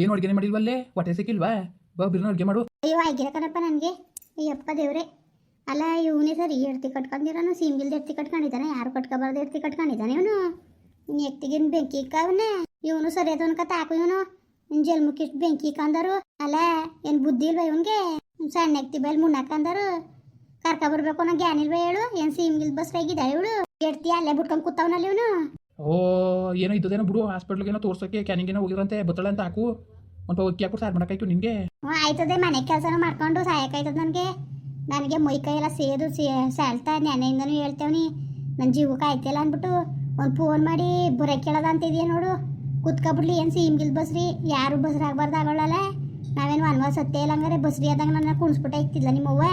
ಏನು ಅಡುಗೆ ಮಾಡಿಲ್ವಲ್ಲೇ ಹೊಟ್ಟೆ ಸಿಕ್ಕಿಲ್ವಾ ಬಾ, ಬಿರ್ನ ಅಡುಗೆ ಮಾಡು. ಅಯ್ಯೋ ಆಗಿರ ಕಣಪ್ಪ ನನಗೆ. ಅಯ್ಯಪ್ಪ ದೇವ್ರೆ. ಅಲ್ಲ, ಇವನೇ ಸರಿ ಎಡ್ತಿ ಕಟ್ಕೊಂಡಿರೋನು ಸಿಂಗಿಲ್ ಎಡ್ತಿ ಕಟ್ಕೊಂಡಿದ್ದಾನೆ, ಯಾರು ಕಟ್ಕೋಬಾರ್ದು ಎಡ್ತಿ ಕಟ್ಕೊಂಡಿದ್ದಾನೆ ಇವನು? ಎತ್ತಿಗಿನ ಬೆಂಕಿ ಇಕ್ಕವನೆ? ಇವನು ಸರಿ ಅದವನ್ ಕತೆ ಹಾಕು ಇವನು. ಇನ್ನು ಜಲ್ಮುಕ್ಕಿಷ್ಟು ಬೆಂಕಿ ಇಕ್ಕಂದರು. ಅಲ್ಲ, ಏನು ಬುದ್ಧಿ ಇಲ್ವಾ ಇವನ್ಗೆ? ಸಣ್ಣ ಎಕ್ತಿ ಬೈಲ್ ಮುನ್ನಕ್ಕಂದರು ಕರ್ಕ ಬರ್ಬೇಕು ಅನ್ನೋ ಗ್ಯಾನ್ ಇಲ್ವಾ ಹೇಳು ಏನು ಸಿಂಗಿಲ್ ಬಸ್ ಹೇಗಿದ್ದಾಳೆ ಇವಳು? ಎಡ್ತಿ ಅಲ್ಲೇ ಬಿಟ್ಕೊಂಡು ಕೂತವನಲ್ಲಿ ಇವನು? ಓ, ಏನೋ ಇದ್ದದೇನೋ ಬಿಡು ಹಾಸ್ಪಿಟಲ್ಗೆ ಏನೋ ತೋರ್ಸೋಕ್ಕೆ ಕ್ಯಾನಿಂಗೇನೋ ಹೋಗಿರಂತೆ, ಬತ್ತಳ ಅಂತ ಹಾಕು. ಒಂದು ಅಕ್ಕಿ ಹಾಕು, ಸಾರು ಮಾಡೋಕ್ಕಾಯ್ತು ನಿನಗೆ. ಹ್ಞೂ ಆಯ್ತದೆ, ಮನೆ ಕೆಲಸನೂ ಮಾಡ್ಕೊಂಡು ಸಾಯಕಾಯ್ತದ ನನಗೆ. ನನಗೆ ಮೈ ಕೈಯೆಲ್ಲ ಸೇದು ಸ್ಯಾಲ್ತಾ ನೆನೆಯಿಂದನೂ ಹೇಳ್ತೇವ್ನಿ. ನನ್ನ ಜೀವಕ್ಕೆ ಆಯ್ತಿಲ್ಲ ಅಂದ್ಬಿಟ್ಟು ಒಂದು ಫೋನ್ ಮಾಡಿ ಬುರೆ ಕೇಳೋದ ಅಂತಿದೀಯ ನೋಡು. ಕುತ್ಕೊಬಿಡ್ಲಿ ಏನು ಸೀಮ್ಗಿಲ್ ಬಸ್ರಿ? ಯಾರು ಬಸ್ರಿ ಆಗ್ಬಾರ್ದು ಆಗೋಳಲ್ಲ? ನಾವೇನು ಒನ್ವಾ ಸತ್ತೇ ಇಲ್ಲ ಬಸ್ರಿ ಆದಾಗ ನನ್ನ ಕುಣಿಸ್ಬಿಟ್ಟು ಇಕ್ತಿಲ್ಲ ನಿಮ್ಮವ್ವ?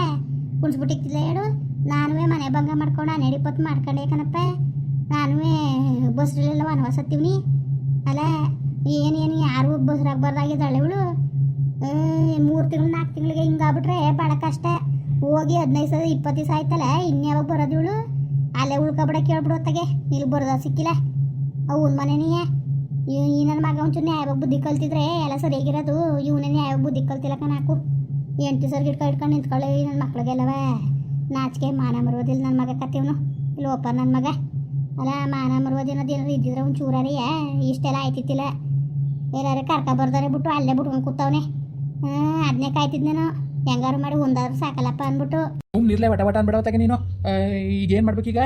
ಕುಣಿಸ್ಬಿಟ್ಟು ಇಕ್ತಿಲ್ಲ ಹೇಳು? ನಾನು ಮನೆ ಭಂಗ ಮಾಡ್ಕೊಂಡು ಹನ್ನೆರಡು ಇಪ್ಪತ್ತು ಮಾಡ್ಕೊಂಡೆ ಕಣಪ್ಪ. ನಾನುವೇ ಬಸ್ರಿಲೆಲ್ಲ ವನವಾಸ ಹತ್ತೀವಿ ಅಲ್ಲ ಏನೇನು ಯಾರು ಬಸ್ರಾಗ್ಬಾರ್ದಾಗಿದ್ದಾಳೆ ಇವಳು? ಮೂರು ತಿಂಗಳು ನಾಲ್ಕು ತಿಂಗಳಿಗೆ ಹಿಂಗಾಗ್ಬಿಟ್ರೆ ಭಾಳ ಕಷ್ಟ. ಹೋಗಿ ಹದಿನೈದು ಸಾವಿರ ಇಪ್ಪತ್ತು ದಿವಸ ಆಯ್ತಲ್ಲ ಇನ್ಯಾವಾಗ ಬರೋದು ಇವಳು? ಅಲ್ಲೇ ಉಳ್ಕೊಬಿಡ ಕೇಳ್ಬಿಡು ಹೊತ್ತಾಗೆ ಇಲ್ಲಿ ಬರೋದ ಸಿಕ್ಕಿಲ್ಲ. ಅವನ ಮನೆನೇ. ಈ ನನ್ನ ಮಗ ಒಂಚೂರು ನ್ಯಾಯವಾಗಿ ಬುದ್ಧಿ ಕಲ್ತಿದ್ರೆ ಎಲ್ಲ ಸರಿಯಾಗಿರೋದು. ಇವನೇ ನ್ಯಾಯವಾಗಿ ಬುದ್ಧಿ ಕಲ್ತಿಲ್ಲ ಕಣಾಕು ಎಂಟು ಸರ್ ಗಿಡ್ಕ ಇಟ್ಕೊಂಡು ನಿಂತ್ಕೊಳ್ಳಿ ನನ್ನ ಮಕ್ಳಿಗೆಲ್ಲವ. ನಾಚಿಕೆ, ಮಾನ ಮರೋದಿಲ್ಲ ನನ್ನ ಮಗ ಕತ್ತೀವನು ಲೋಪ ನನ್ನ ಮಗ. ಅಲ್ಲ ಮಾನ ಮರುವ ದಿನ ದಿನ ಇದ್ದಿದ್ರೆ ಒಂದು ಚೂರೇ ಇಷ್ಟೆಲ್ಲ ಆಯ್ತಿತ್ತಿಲ್ಲ. ಎಲ್ಲಾರು ಕರ್ಕ ಬರ್ದಾರೆ ಬಿಟ್ಟು ಅಲ್ಲೇ ಬಿಟ್ಕೊಂಡು ಕೂತವನೆ. ಅದನ್ನೇ ಕಾಯ್ತಿದ್ನೇನೋ ಹೆಂಗಾರು ಮಾಡಿ ಒಂದಾದ್ರು ಸಾಕಲ್ಲಪ್ಪ ಅಂದ್ಬಿಟ್ಟು. ನಿರ್ಲೆ ವಟ ವಟ ಅನ್ಬೇಡ ಹೊತ್ತಾಗೆ ನೀನು. ಈಗ ಏನು ಮಾಡ್ಬೇಕೀಗ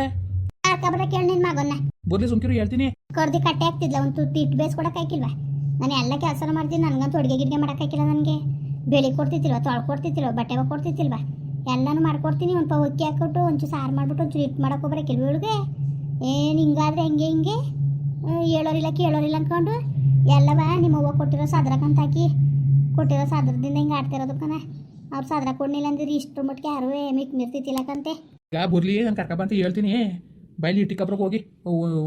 ಕರ್ಕ ಬರ ಕೇಳಿ ನಿನ್ನ ಮಗನ್ನ. ಬರ್ಲಿ ಸುಮ್ಕಿರು ಹೇಳ್ತೀನಿ. ಕರ್ದಿ ಕಟ್ಟೆ ಆಗ್ತಿದ್ಲ ಒಂದು ತುಟ್ಟಿ ಇಟ್ಟು ಬೇಯಿಸ್ಕೊಡಕ್ಕೆ ಹಾಕಿಲ್ವಾ? ನಾನು ಎಲ್ಲ ಕೆಲಸ ಮಾಡ್ತೀನಿ ನನಗಂತೂ ಅಡುಗೆ ಗಿಡ್ಗೆ ಮಾಡಕ್ಕೆ ಹಾಕಿಲ್ಲ ನನಗೆ. ಬೆಳಿ ಕೊಡ್ತಿತ್ತಿಲ್ವ ತೊಳ್ಕೊಡ್ತಿತ್ತಿಲ್ವ ಕೊಡ್ತಿತ್ತಿಲ್ವ ಬಟ್ಟೆ ಕೊಡ್ತಿತ್ತಿಲ್ವ? ಎಲ್ಲನೂ ಮಾಡ್ಕೊಡ್ತೀನಿ ಒಂದು ಪಾವು ಅಕ್ಕಿ ಹಾಕ್ಬಿಟ್ಟು ಒಂಚೂರು ಸಾರು ಮಾಡ್ಬಿಟ್ಟು ಒಂಚೂರು ಇಟ್ಟು ಕೆಲವು ಇವಳಿಗೆ. ಏನು ಹಿಂಗಾದ್ರೆ ಹೆಂಗೆ ಹಿಂಗೆ? ಹೇಳೋರಿಲ್ಲ ಕೇಳೋರಿಲ್ಲ ಅಂದ್ಕೊಂಡು ಎಲ್ಲವ ನಿಮ್ಮವ್ವ ಕೊಟ್ಟಿರೋ ಸದ್ರಕ್ಕಂತ ಹಾಕಿ. ಕೊಟ್ಟಿರೋ ಸದ್ರದಿಂದ ಹಿಂಗೆ ಆಡ್ತಿರೋದು ಕಣ. ಅವ್ರು ಸದ್ರ ಕೊಡ್ಲಿಲ್ಲ ಅಂದ್ರೆ ಇಷ್ಟು ಮಟ್ಟಿಗೆ ಯಾರು ಮಿಕ್ ಮಿರ್ತಿತ್ತಿಲ್ಲಕಂತೆ ಈಗ ಬರ್ಲಿ ನಾನು ಕರ್ಕ ಬಂತ ಹೇಳ್ತೀನಿ. ಬೈಲಿ ಇಟ್ಟಿ ಕಬ್ರಕ್ಕೆ ಹೋಗಿ.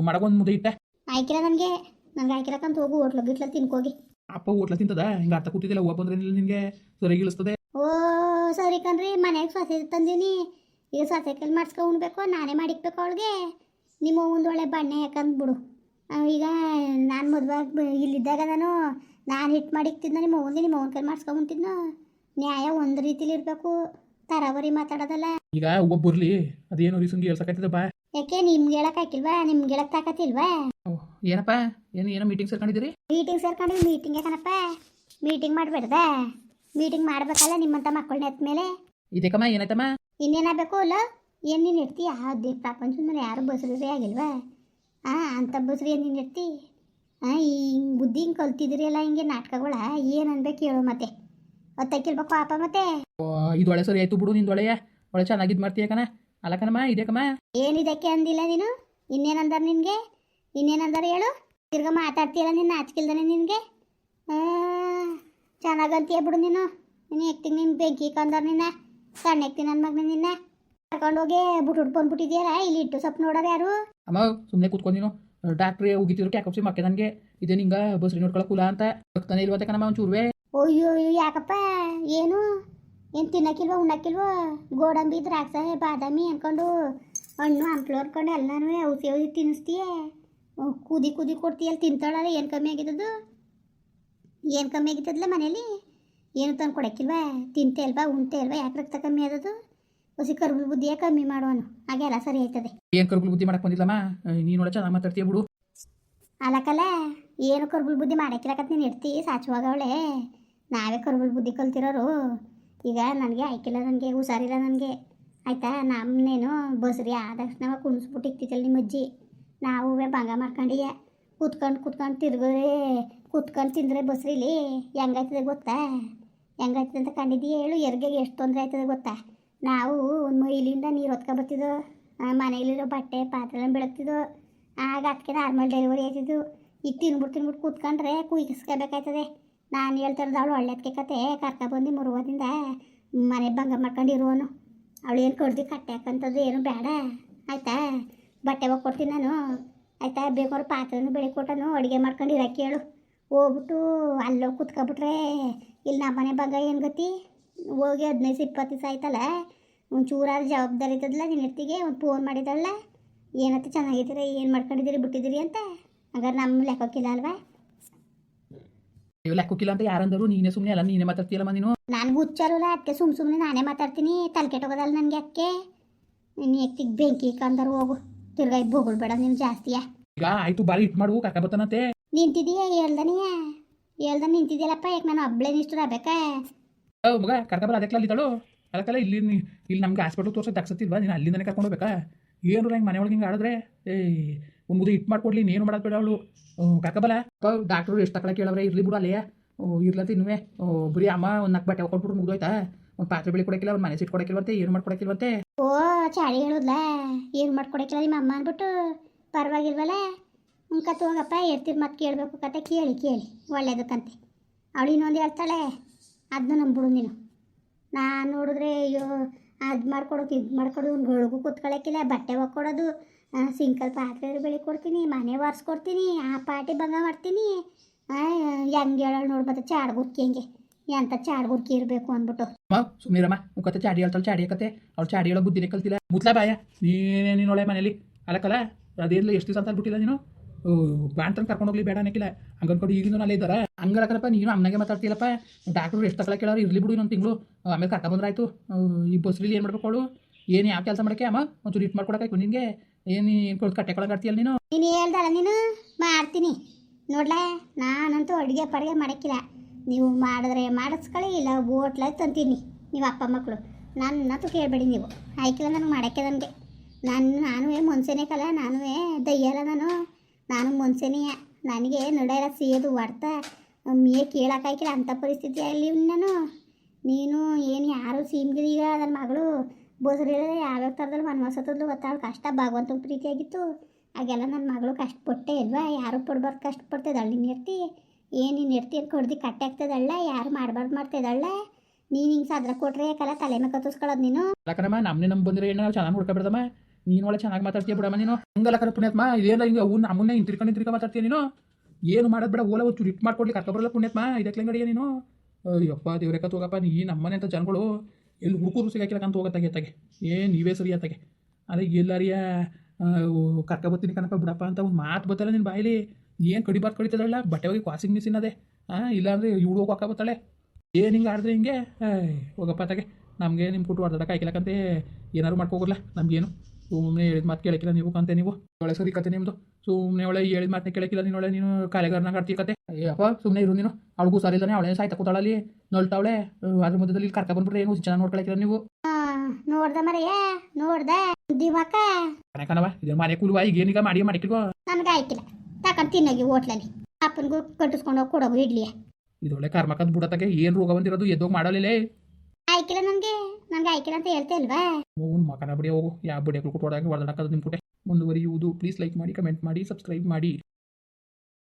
ಮಡಗೊಂದು ಮುದ್ದೆ ಇಟ್ಟ. ಆಯ್ಕಿಲ್ಲ ನನಗೆ. ನನಗೆ ಆಯ್ಕಿರಕ್ಕಂತ ಹೋಗು ಹೋಟ್ಲ ಗಿಟ್ಲ ತಿನ್ಕೋಗಿ. ಅಪ್ಪ ಹೋಟ್ಲ ತಿಂತದ? ಹಿಂಗೆ ಅರ್ಥ ಕೂತಿದ್ದಿಲ್ಲ ಹೋಗ ಬಂದ್ರೆ ನಿನಗೆ? ಸರಿ ಇಳಿಸ್ತದೆ. ಓ ಸರಿ ಕಣ್ರಿ ಮನೆಗೆ ಸೊಸೆ ತಂದೀನಿ. ಈಗ ಸೊಸೆ ಕೈಲಿ ಮಾಡಿಸ್ಕೊ ಉಣ್ಬೇಕು ನಾನೇ ಮಾಡಿಕ್ಬೇಕು ಅವಳಿಗೆ. ನಿಮ್ಮ ಒಂದು ಒಳ್ಳೆ ಬಣ್ಣೆ ಯಾಕಂದ್ ಬಿಡು. ಈಗ ನಾನು ಮದುವೆ ಇಲ್ಲಿದ್ದಾಗ ನಾನು ನಾನು ಹಿಟ್ಟು ಮಾಡಿಕ್ತಿದ್ನ ನಿಮ್ಮ ಅವ್ವನಿಗೆ ನಿಮ್ಮ ಅವ್ವನ ಕೈ ಮಾಡಿಸ್ಕೊ ಉಣ್ತಿದ್ನೋ ನ್ಯಾಯ ಒಂದು ರೀತಿಲಿ ಇರಬೇಕು. ತರಾವರಿ ಮಾತಾಡೋದಲ್ಲ. ಈಗ ಒಬ್ಬರ್ಲಿ ಅದೇನು ರೀಸನ್ಗೆ ಹೇಳ್ಸಕ್ಕಾಯ್ತದ ಬಾ. ಯಾಕೆ ನಿಮ್ಗೆ ಹೇಳಕ್ ಹಾಕಿಲ್ವಾ? ನಿಮ್ಗೆ ಹೇಳಕ್ ತಾಕತ್ತಿಲ್ವಾ? ಏನಪ್ಪ? ಏನು ಏನೋ ಮೀಟಿಂಗ್ ಸೇರ್ಕೊಂಡಿದ್ದೀರಿ? ಮೀಟಿಂಗ್ ಸೇರ್ಕೊಂಡು ಮೀಟಿಂಗ್ ಯಾಕನಪ್ಪ ಮೀಟಿಂಗ್ ಮಾಡಬೇಡ್ದ? ಮೀಟಿಂಗ್ ಮಾಡ್ಬೇಕಲ್ಲ ನಿಮ್ಮಂತ ಮಕ್ಕಳನ್ನ ಎತ್ತ ಮೇಲೆ ಇದಕ್ಕಮ್ಮ ಏನಾಯ್ತಮ್ಮ ಇನ್ನೇನಾಗಬೇಕು ಅಲ್ಲ ಏನು ನೀನು ಇರ್ತಿ ಯಾವ್ದು ಪ್ರಪಂಚ ಮೇಲೆ ಯಾರು ಬಸ್ರಿ ಆಗಿಲ್ವಾ? ಆ ಅಂಥ ಬಸ್ರಿ ನೀನು ಇರ್ತಿ ಆ ಈ ಹಿಂಗ್ ಬುದ್ಧಿ ಹಿಂಗೆ ಕಲ್ತಿದ್ರಿ ಎಲ್ಲ ಹಿಂಗೆ ನಾಟಕಗಳ? ಏನು ಅನ್ಬೇಕು ಹೇಳು ಮತ್ತೆ. ಹೊತ್ತಕ್ಕಿಲ್ಬೇಕು ಪಾಪ ಮತ್ತೆ? ಇದು ಒಳ್ಳೆ ಸರಿ ಆಯ್ತು ಬಿಡು ನಿಂದು ಒಳ್ಳೆಯ. ಒಳ್ಳೆ ಚೆನ್ನಾಗಿದ್ದು ಮಾಡ್ತೀಯ ಕಣ. ಅಲ್ಲ ಕಣಮ್ಮ ಏನಿದಕ್ಕೆ ಅಂದಿಲ್ಲ ನೀನು? ಇನ್ನೇನಂದಾರ ನಿನಗೆ? ಇನ್ನೇನಂದಾರ ಹೇಳು? ತಿರ್ಗ ಮಾತಾಡ್ತೀಯಲ್ಲ ನಿನ್ನ ನಾಚಿಕಿಲ್ದಾನೆ ನಿನಗೆ? ಚೆನ್ನಾಗಂತೀಯ ಬಿಡು ನೀನು. ನೀನು ಎಕ್ತಿಗೆ ನಿನ್ನ ಬೆಂಕಿ ಕಂದಾರ ನಿನ್ನ. ಸಣ್ಣ ಎಕ್ತಿ ನನ್ನ ಮಗನ ನಿನ್ನ. ಕರ್ಕೊಂಡೋಗಿ ಬಿಟ್ಟು ಬಂದ್ಬಿಟ್ಟಿದ್ಯಾರ ಇಲ್ಲಿ ಇಟ್ಟು ಸೊಪ್ಪು ನೋಡೋರು ಯಾರು? ಅಮ್ಮ ಸುಮ್ಮನೆ ಕೂತ್ಕೊಂಡು ನೀನು. ಡಾಕ್ಟ್ರೇ ಕ್ಯಾಕಪ್ಸಿ ಮಕ್ಕೆ ನನಗೆ. ಇದೇ ನಿಂಗ ಬಸ್ರಿ ನೋಡ್ಕೊಳ್ಳೋ ಕುಲ ಅಂತ. ರಕ್ತನೇ ಇಲ್ವಂತೆ ಕಣಮ್ಮ ಒಂಚೂರುವೆ? ಅಯ್ಯೋ ಅಯ್ಯೋ ಯಾಕಪ್ಪ? ಏನು? ಏನು ತಿನ್ನಕ್ಕಿಲ್ವ ಉಣ್ಣಕ್ಕಿಲ್ವ? ಗೋಡಂಬಿ ದ್ರಾಕ್ಷ ಬಾದಾಮಿ ಅನ್ಕೊಂಡು ಹಣ್ಣು ಹಂಪ್ಲು ಹರ್ಕೊಂಡು ಎಲ್ಲನೂ ಹುಸಿ ಹುಸಿ ತಿನ್ನಿಸ್ತೀಯ? ಕುದಿ ಕುದಿ ಕೊಡ್ತೀಯಲ್ಲ ತಿಂತಾಳಲ್ಲ ಏನು ಕಮ್ಮಿ ಆಗಿದ್ದದು ಏನು ಕಮ್ಮಿ ಆಗಿತ್ತದಲ್ಲ ಮನೇಲಿ ಏನು ತಂದು ಕೊಡಕ್ಕಿಲ್ವಾ? ತಿಂತೆ ಅಲ್ವಾ ಉಣ್ತೆ ಅಲ್ವಾ? ಯಾಕೆ ರಕ್ತ ಕಮ್ಮಿ ಆದದು ಹೊಸಿ ಕರ್ಬಲ್ ಬುದ್ಧಿಯೇ ಕಮ್ಮಿ ಮಾಡುವನು. ಹಾಗೆಲ್ಲ ಸರಿ ಆಯ್ತದೆ. ಏನ್ ಕರ್ಗುಲ್ ಬುದ್ಧಿ ಮಾಡಕ್ಕೆ ಬಂದಿಲ್ಲಮ್ಮ ನೀನು ಒಳ್ಳೆ ಚೆನ್ನಾಗಿ ಮಾತಾಡ್ತೀಯ ಬಿಡು. ಅಲಕಲ್ಲ ಏನು ಕರ್ಬುಲ್ ಬುದ್ಧಿ ಮಾಡಕ್ಕಿರಕತ್ ನೀನು ಇರ್ತಿ ಸಾಚುವಾಗವಳೆ ನಾವೇ ಕರ್ಬುಲ್ ಬುದ್ಧಿ ಕಲ್ತಿರೋರು. ಈಗ ನನಗೆ ಆಯ್ಕಿಲ್ಲ ನನಗೆ ಹುಷಾರಿಲ್ಲ ನನಗೆ. ಆಯ್ತಾ? ನಮ್ಮನೇನು ಬಸ್ರಿ ಆದ ತಕ್ಷಣ ಕುಣಿಸ್ಬಿಟ್ಟು ಇಕ್ತಿತ್ತಲ್ಲ ನಿಮ್ಮ ಅಜ್ಜಿ. ನಾವು ಭಂಗ ಮಾಡ್ಕೊಂಡಿಯ ಕೂತ್ಕೊಂಡು ಕೂತ್ಕೊಂಡು ತಿರ್ಗೋದ್ರೆ ಕೂತ್ಕೊಂಡು ತಿಂದರೆ ಬಸ್ರಿಲಿ ಹೆಂಗಾಯ್ತದೆ ಗೊತ್ತಾ? ಹೆಂಗಾಯ್ತದೆ ಅಂತ ಕಂಡಿದ್ದೀಯ ಹೇಳು? ಎರ್ಗೆಗೆ ಎಷ್ಟು ತೊಂದರೆ ಆಯ್ತದೆ ಗೊತ್ತಾ? ನಾವು ಮೈಲಿಂದ ನೀರು ಹೊತ್ಕೊ ಬರ್ತಿದ್ದೋ ಮನೆಯಲ್ಲಿರೋ ಬಟ್ಟೆ ಪಾತ್ರೆ ಎಲ್ಲ ಬೆಳಗ್ತಿದ್ದೋ ಆಗ ಅದಕ್ಕೆ ನಾರ್ಮಲ್ ಡೆಲಿವರಿ ಆಯ್ತಿದ್ದು ಈಗ ತಿನ್ಬಿಟ್ಟು ತಿನ್ಬಿಟ್ಟು ಕೂತ್ಕೊಂಡ್ರೆ ಕುಯ್ಕಿಸ್ಕೋಬೇಕಾಯ್ತದೆ. ನಾನು ಹೇಳ್ತಿರೋದು ಅವಳು ಒಳ್ಳೆದಕ್ಕೆ ಕತೆ ಕರ್ಕೊಬಂದು ಮುರುವದಿಂದ ಮನೆ ಭಂಗ ಮಾಡ್ಕೊಂಡು ಇರುವನು ಅವಳು ಏನು ಕೊಡ್ದು ಕಟ್ಟೆ ಹಾಕಂಥದ್ದು ಏನು ಬೇಡ. ಆಯ್ತಾ? ಬಟ್ಟೆ ಕೊಡ್ತೀನಿ ನಾನು. ಆಯ್ತಾ? ಬೇಕಾದ್ರೆ ಪಾತ್ರೆನೂ ಬೆಳಗ್ಗೆ ಕೊಟ್ಟನು, ಅಡುಗೆ ಮಾಡ್ಕೊಂಡು ಇರೋಕೆ ಹೇಳು ಹೋಗ್ಬಿಟ್ಟು ಅಲ್ಲೋಗಿ ಕೂತ್ಕೊಬಿಟ್ರೆ ಇಲ್ಲಿ ನಮ್ಮ ಮನೆ ಭಂಗ ಏನು ಗತಿ? ಹೋಗಿ ಹದಿನೈದು ಇಪ್ಪತ್ತು ದಿವಸ ಆಯ್ತಲ್ಲ? ಒಂಚೂರಾದ ಜವಾಬ್ದಾರಿ ಇರ್ತದಲ್ಲ ನಿನ್ನ ಹೆತ್ತಿಗೆ? ಒಂದು ಫೋನ್ ಮಾಡಿದಲ್ಲ ಏನತ್ತ ಚೆನ್ನಾಗಿದ್ದೀರಿ ಏನು ಮಾಡ್ಕೊಂಡಿದ್ದೀರಿ ಬಿಟ್ಟಿದ್ದೀರಿ ಅಂತ? ಹಂಗಾರೆ ನಮ್ಮ ಲೆಕ್ಕಿಲ್ಲ ಅಲ್ವಾ? ಅಯ್ಯೋ ಲೆಕ್ಕಕ್ಕಿಲ್ಲ ಅಂತ ಯಾರಂದರು? ನೀನೇ ಸುಮ್ಮನೆ ಅಲ್ಲ ನೀನೇ ಮಾತಾಡ್ತೀಯಲ್ಲಮ್ಮ ನೀನು? ನಾನು ಹುಚ್ಚಾರಲ್ಲ ಅದಕ್ಕೆ ಸುಮ್ ಸುಮ್ಮನೆ ನಾನೇ ಮಾತಾಡ್ತೀನಿ. ತಲೆ ಕೆಟ್ಟೋಗೋದಲ್ಲ ನನಗೆ ಅದಕ್ಕೆ ನೀನು ಎತ್ತಿಗೆ ಬೆಂಕಿ ಕಂದರು ಹೋಗು. ತಿರ್ಗಾ ಬೇಡ ನೀನು ಜಾಸ್ತಿಯಾ. ಈಗ ಆಯ್ತು ಬಾರಿ ಇಟ್ ಮಾಡು ಕಾಕ ಬತ್ತಾನಂತೆ. ನಿಂತಿದೀಯ ಹೇಳ್ದನಿಯ? ಹೇಳ್ದ ನಿಂತಿದ್ಯಲ್ಲಪ್ಪ ಯಾಕೆ ನಾನು ಒಬ್ಳೆ ನಿಷ್ಠು ಬೇಕಾ ಓ, ಮಗ ಅದಕ್ಕೆ ಅಲ್ಲಿದ್ದಾಳು ಅದಕ್ಕೆಲ್ಲ ಇಲ್ಲಿ ಇಲ್ಲಿ ನಮ್ಗೆ ಹಾಸ್ಪಿಟ್ಲ್ ತೋರ್ಸೋದು ತಗ್ಸತ್ತಿಲ್ವಾ? ನೀನು ಅಲ್ಲಿಂದನೇ ಕರ್ಕೊಂಡು ಹೋಗ್ಬೇಕಾ? ಏನು ಹಿಂಗೆ ಮನೆ ಒಳಗೆ ಹಿಂಗೆ ಆಡಿದ್ರೆ? ಏ ಒಂದು ಮುದ್ದೆ ಇಟ್ಟು ಮಾಡ್ಕೊಡ್ಲಿ, ನೀನು ಮಾಡೋದು ಬೇಡ ಅವಳು. ಕರ್ಕಬಲ ಡಾಕ್ಟ್ರು ಎಷ್ಟು ತಗೊಳಕ್ಕೆ ಕೇಳವ್ರೆ ಇರ್ಲಿ ಬಿಡು ಅಲ್ಲೇ. ಇರ್ಲತ್ತ ಇನ್ನುವೆ ಬರೀ ಅಮ್ಮ, ಒಂದು ನಾಲ್ಕು ಬಟ್ಟೆ ಹಾಕೊಟ್ಬಿಟ್ಟು ಮುಗ್ದೋಯ್ತಾ? ಒಂದು ಪಾತ್ರೆ ಬೆಳಿ ಕೊಡಕ್ಕಿಲ್ಲ, ಒಂದು ಮನೆ ಸಿಟ್ಟು ಕೊಡಕ್ಕಿಲ್ವಂತೆ, ಏನು ಮಾಡ್ಕೊಡಕ್ಕಿಲ್ವಂತೆ? ಓ ಚಾಡಿ ಹೇಳುದ್ಲ? ಏನು ಮಾಡ್ಕೊಡಕ್ಕಿಲ್ಲ ನಿಮ್ಮ ಅಮ್ಮ ಅಂದ್ಬಿಟ್ಟು ಪರವಾಗಿಲ್ವಲ್ಲ ಕತ್ ಹೋಗಪ್ಪ ಇರ್ತೀರಿ ಮತ್ತೆ ಕೇಳಬೇಕು ಕತೆ, ಕೇಳಿ ಕೇಳಿ ಒಳ್ಳೇದಕ್ಕಂತೆ ಅವಳು ಇನ್ನೊಂದು ಹೇಳ್ತಾಳೆ. ಅದನ್ನ ನಂಬಿಡು ನೀನು. ನಾನು ನೋಡಿದ್ರೆ ಅಯ್ಯೋ, ಅದು ಮಾಡ್ಕೊಡೋದು ಇದು ಮಾಡ್ಕೊಡೋದು ಗಳಿಗೂ ಕೂತ್ಕೊಳ್ಳೋಕ್ಕಿಲ್ಲ ಬಟ್ಟೆ ಒಕ್ಕೊಡೋದು ಸಿಂಕಲ್ ಪಾತ್ರೆ ಬೆಳಿ ಕೊಡ್ತೀನಿ, ಮನೆ ಒರೆಸ್ಕೊಡ್ತೀನಿ, ಆ ಪಾರ್ಟಿ ಭಂಗ ಮಾಡ್ತೀನಿ. ಹೆಂಗೆ ಹೇಳೋಳು ನೋಡ್ಬೋದು ಚಾಡ್ ಚಾಡ್ಗುರ್ಕಿ ಹೆಂಗೆ. ಎಂತ ಚಾಡ್ ಗುರ್ಕಿ ಇರಬೇಕು ಅಂದ್ಬಿಟ್ಟು. ಸುಮ್ಮನಿರಮ್ಮ ಮುಖತ್ತೆ ಚಾಡಿ ಹೇಳ್ತಾಳೆ, ಚಾಡಿ ಕತೆ. ಅವ್ಳು ಚಾಡಿ ಹೇಳೋ ಬುದ್ಧಿನೇ ಕಲ್ತಿಲ್ಲ. ಮುತ್ಲಾ ಬಾಯ. ನೀನೇ ನೀನು ಒಳ್ಳೆ ಮನೇಲಿ. ಅಲ್ಲಕ್ಕಲ್ಲ ಅದೇನಿಲ್ಲ ಎಷ್ಟು ದಿವಸ ಅಂತ ಅಂದ್ಬಿಟ್ಟಿಲ್ಲ ನೀನು? ಬಾಣ್ತನ ಕರ್ಕೊಂಡು ಹೋಗ್ಲಿ ಬೇಡ ಅನ್ನಕಿಲ್ಲ ಹಂಗೆ ಅನ್ಕೊಂಡು ಈಗಿನ ಅಲ್ಲೇ ಇದ್ದಾರೆ? ನೀನು ಅಮ್ಮನಾಗೆ ಮಾತಾಡ್ತಿಲ್ಲಪ್ಪ ಡಾಕ್ಟ್ರು ಎಷ್ಟು ತಗೊಳಕ್ಕೆ ಕೇಳೋರು ಇರಲಿ ಬಿಡು ಇನ್ನೊಂದು ತಿಂಗಳು. ಆಮೇಲೆ ಕರ್ಕ ಬಂದ್ರಾಯ್ತು. ಈ ಬಸ್ಲಿ ಏನು ಮಾಡ್ಬೇಕು ಅವಳು? ಏನು ಯಾವ ಕೆಲಸ ಮಾಡಕ್ಕೆ? ಅಮ್ಮ ಒಂದು ಇಟ್ಟು ಮಾಡ್ಕೊಡಕ್ಕೆ ನಿನಗೆ. ಏನು ಏನು ಕಟ್ಟೆ ಕೊಳಗಾಡ್ತೀಯಲ್ಲ ನೀನು? ನೀನು ಹೇಳ್ದಲ್ಲ ನೀನು? ಮಾಡ್ತೀನಿ. ನೋಡ್ಲಾ, ನಾನಂತೂ ಅಡುಗೆ ಪಡುಗೆ ಮಾಡಕ್ಕಿಲ್ಲ. ನೀವು ಮಾಡಿದ್ರೆ ಮಾಡಿಸ್ಕೊಳ್ಳಿ, ಇಲ್ಲ ಹೋಟ್ಲ ತಂತೀನಿ ನೀವು ಅಪ್ಪ ಮಕ್ಕಳು ನನ್ನಂತೂ ಕೇಳಬೇಡಿ ನೀವು. ಆಯ್ಕಿಲ್ಲ ನನಗೆ ಮಾಡೋಕ್ಕೆ ನನಗೆ. ನಾನು ನಾನು ಮನ್ಸೇನೆ ಕಲ ನಾನು ದಯ್ಯಲ್ಲ ನಾನು. ನಾನು ಮನ್ಸೇನೆಯ ನನಗೆ ನಡೆಯಲ್ಲ ಸಿಯೋದು ಹೊಡ್ತಾ ಮೇ ಕೇಳೋಕ್ಕಾಯ್ಕಿಲ್ಲ ಅಂಥ ಪರಿಸ್ಥಿತಿ ಅಲ್ಲಿ ನಾನು. ನೀನು, ಏನು ಯಾರು ಸೀಮ್ಗಿದೀಗ ನನ್ನ ಮಗಳು. ಬೋಸರಿ ಯಾವ್ಯಾವ ಥರದಲ್ಲಿ ಮನ್ವಸತ್ತದ್ಲು ಗೊತ್ತಾಳು ಕಷ್ಟ ಭಗವಂತ ಪ್ರೀತಿಯಾಗಿತ್ತು. ಹಾಗೆಲ್ಲ ನನ್ನ ಮಗಳು ಕಷ್ಟಪಟ್ಟೆ ಇಲ್ವಾ ಯಾರು ಪಡ್ಬಾರ್ದು ಕಷ್ಟಪಡ್ತಿದ್ದಾಳೆ ನೀನು ಇರ್ತಿ ಏನು ನೀನು ಇರ್ತಿ ಕೊಡ್ದು ಕಟ್ಟೆ ಆಗ್ತದಲ್ಲ ಯಾರು ಮಾಡಬಾರ್ದು ಮಾಡ್ತಿದ್ದಾಳ ನೀನು ಹಿಂಗೆ ಸದ್ರ ಕೊಟ್ರೆ ಯಾಕಲ್ಲ ತಲೆ ಮೇಲೆ ಕತ್ತಿಸ್ಕೊಳ್ಳೋದು ನೀನು? ಯಾಕಂದ್ರೆ ನಮ್ಮನೆ ನಮ್ಮ ಬಂದಿರೋ ನಾವು ಚೆನ್ನಾಗಿ ನೋಡ್ಕೊಬಿಡ್ದಮ್ಮ? ನೀನು ಒಳ್ಳೆ ಚೆನ್ನಾಗಿ ಮಾತಾಡ್ತೀಯ ಬಿಡಮ್ಮ ನೀನು ಹಂಗಲ್ಲ ಕರೆ ಪುಣ್ಯಾತ್ಮ, ಇದೇನ ಹಿಂಗೆ ಅವ್ನು ನಮ್ಮನ್ನೇ ಹಿಂತಿರ್ಕೊಂಡು ಹಿಂತಿರ್ಕೊಂಡು ಮಾತಾಡ್ತೀಯ ನೀನು? ಏನು ಮಾಡೋದು ಬೇಡ ಓಲ ಒಚ್ಚು ಇಟ್ಟು ಮಾಡ್ಕೊಡ್ಲಿ ಕರ್ಕೊಬರಲ್ಲ ಪುಣ್ಯಾತ್ಮ, ಇದಕ್ಕೆ ಗಡಿಯ ನೀನು? ಅಯ್ಯಪ್ಪ, ದೇವ್ರೆ ತೋಗಪ್ಪ ನೀ ನಮ್ಮನೆ ಅಂತ ಜನಗಳು ಎಲ್ಲಿ ಹುಡುಕರು ಸಿಗಾಕಿಲ್ಲ ಅಂತ ಹೋಗತ್ತಾಗೆ ಅತ್ತಾಗೆ. ಏ, ನೀವೇ ಸರಿ ಅತ್ತಾಗೆ. ಅದೇ ಎಲ್ಲಾರಿಯ ಕರ್ಕೊಬತ್ತೀನಿ ಕಣಪ್ಪ, ಬಿಡಪ್ಪ ಅಂತ ಒಂದು ಮಾತು ಬತ್ತಲ್ಲ ನಿನ್ನ ಬಾಯಲ್ಲಿ. ಏನು ಕಡಿಬಾರ್ದು ಕಡಿತದಲ್ಲ ಬಟ್ಟೆ ಹೋಗಿ ವಾಷಿಂಗ್ ಮಿಷಿನ್ ಅದೇ ಹಾಂ ಇಲ್ಲಾಂದ್ರೆ ಇವಳು ಹೋಗಿ ಹಾಕ ಬತ್ತಾಳೆ ಏನು ಹಿಂಗೆ ಆಡಿದ್ರೆ ಹಿಂಗೆ? ಹೋಗಪ್ಪ ತಗೆ ನಮಗೆ ನಿಮ್ಮ ಕೊಟ್ಟು ಹೊಡೆದಾಡಕ್ಕೆ ಆಯ್ಕಿಲ್ಲಕಂತೆ ಏನಾದ್ರು ಮಾಡ್ಕೋಗಲ್ಲ ನಮಗೇನು? ಸುಮ್ಮನೆ ಹೇಳಿದ ಮಾತು ಕೇಳಕ್ಕಿಲ್ಲ ನೀವು ಕಂತೆ ನೀವು. ಒಳ್ಳೆ ಸರಿ ಕತೆ ನಿಮ್ಮದು ಸುಮ್ಮನೆ ಒಳ್ಳೆ ಹೇಳಿದ ಮಾತನ್ನ ಕೇಳಕ್ಕಿಲ್ಲ ನೀನು ಒಳ್ಳೆ ನೀನು ಕಾಲೆಗಾರನಾಗ ಆಡ್ತೀಯ ಕತೆ. ಅಯ್ಯಪ್ಪ ಸುಮ್ಮನೆ ಇರು ನೀನು. ಅವಳಿಗೂ ಸರಿ ಇದ್ದಾನೆ ಅವಳೇ ಸಾಯ್ತಾ ಕೂತಾಳಲ್ಲಿ? ನೊಳ್ತಾವಳೆ ಅದ್ರ ಮಧ್ಯದಲ್ಲಿ ಕರ್ಕ ಬಂದ್ಬಿಟ್ರೆ ಏನು ಚೆನ್ನಾಗಿ ನೋಡ್ಕೊಳಕ್ಕಿಲ್ಲ ನೀವು? ನೋಡ್ದೆ ಮರೆಯ ನೋಡ್ದೆ. ದಿವಾಕ. ಕಣ ಕಣವ ಇದೇನು ಮನೆ ಕೂಲ್ವಾ ಈಗ ಏನೀಗ ಮಾಡಿ ಮಾಡಿಕ್ಕಿಲ್ವಾ ನನಗೆ ಆಯ್ತಿಲ್ಲ. ತಕೊಂಡು ತಿನ್ನೋಗಿ ಹೋಟ್ಲಲ್ಲಿ. ಅಪ್ಪನಿಗೂ ಕಟ್ಟಿಸ್ಕೊಂಡು ಹೋಗಿ ಕೊಡೋಗು ಇಡ್ಲಿ ಇದೊಳ್ಳೆ ಕರ್ಮಕಂದ್ ಬಿಡತ್ತಾಗೆ ಏನು ರೋಗ ಬಂದಿರೋದು ಎದ್ದೋಗಿ ಮಾಡಲಿಲ್ಲೇ? ಆಯ್ಕಿಲ್ಲ ನನಗೆ ನನಗೆ ಆಯ್ಕಿಲ್ಲ ಅಂತ ಹೇಳ್ತಾ ಇಲ್ವಾ? ಅವ್ನು ಮಕನ ಬಿಡಿ ಹೋಗು. ಯಾವ ಬಿಡಿಗಳು ಕೊಟ್ಟು ಹೊಡೆದಾಗ ಹೊಡೆದಾಡೋದು ನಿಮ್ಮ ಕುಟೆ ಮುಂದುವರಿಯುವುದು. ಪ್ಲೀಸ್ ಲೈಕ್ ಮಾಡಿ ಕಮೆಂಟ್ ಮಾಡಿ ಸಬ್ಸ್ಕ್ರೈಬ್ ಮಾಡಿ.